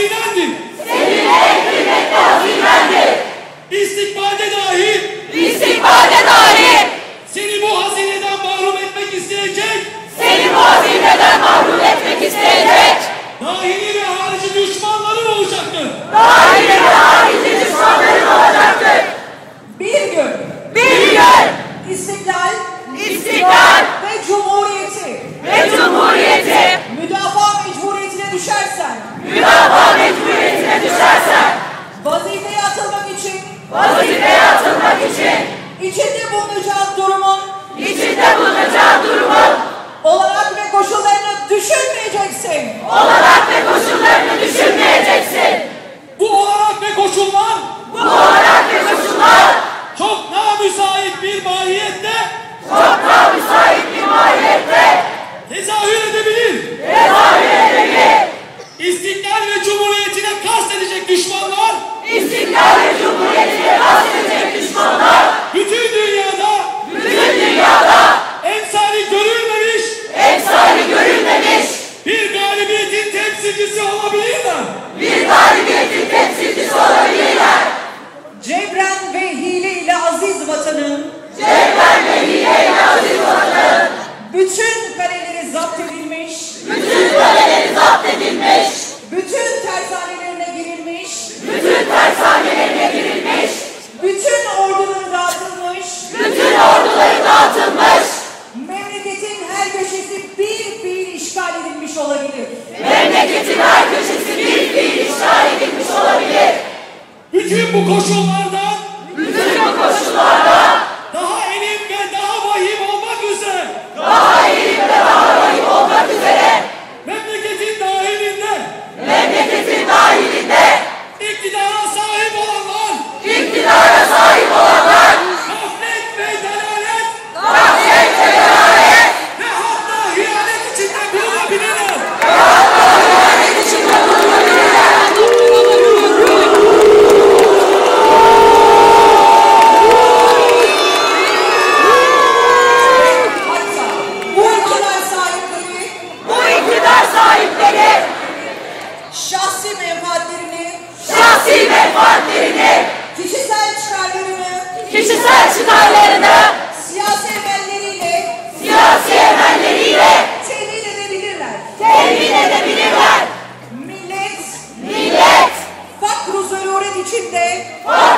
hazinendir. Senin en kıymetli hazinendir. İstikbalde dahi. İstikbalde dahi. Seni bu hazineden mahrum etmek isteyecek. Seni bu hazineden mahrum etmek isteyecek. Dahili ve harici düşmanların olacaktır. Dahili ve harici dicen, her köşesi bir fiil işgal edilmiş olabilir. Memleketin her köşesi bir fiil işgal edilmiş olabilir. Bütün bu koşullarda Four!